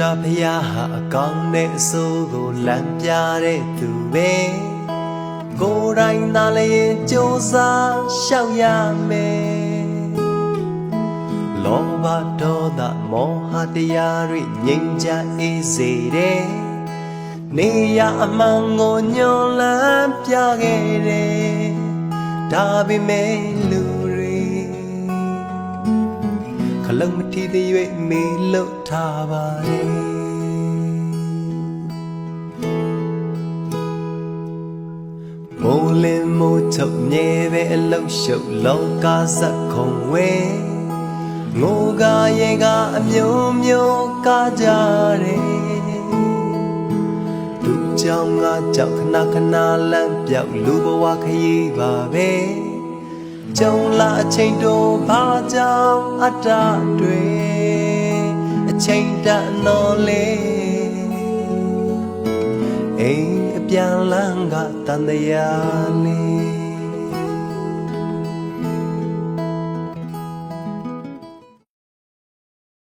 တာဖျားဟာအကောင်းနဲ့အဆိုးကိုလမ်းပြတဲ့သူပဲကိုယ်တိုင်သာလည်းစူးစားရှောက်ရမယ်လောဘဒေါသမောဟတရားတွေငြိမ်းချမ်းအေးစေတဲ့နေရအမှန်ကိုညွန်လန်းပြခဲ့တယ်ဒါပေမဲ့လူတွေခ လုံးမထီသေး၍မေလုတ်ထားပါတယ်မိုးလင်းမိုးချုပ်မြဲပဲအလုံးရှုပ်လောကဇက်ခုံဝဲငိုကရေကအမျိုးမျိုးကားကြတယ်လူကြောင့်ငါကြောက်ခဏခဏလန့်ပြောက်လူဘဝခရီးပါပဲ ကြုံလာအချိန်တို့ဘာကြောင့်အတ္တတွေအချိန်တန်တော်လေအိမ်အပြန်လန်းကတန်တရာလေး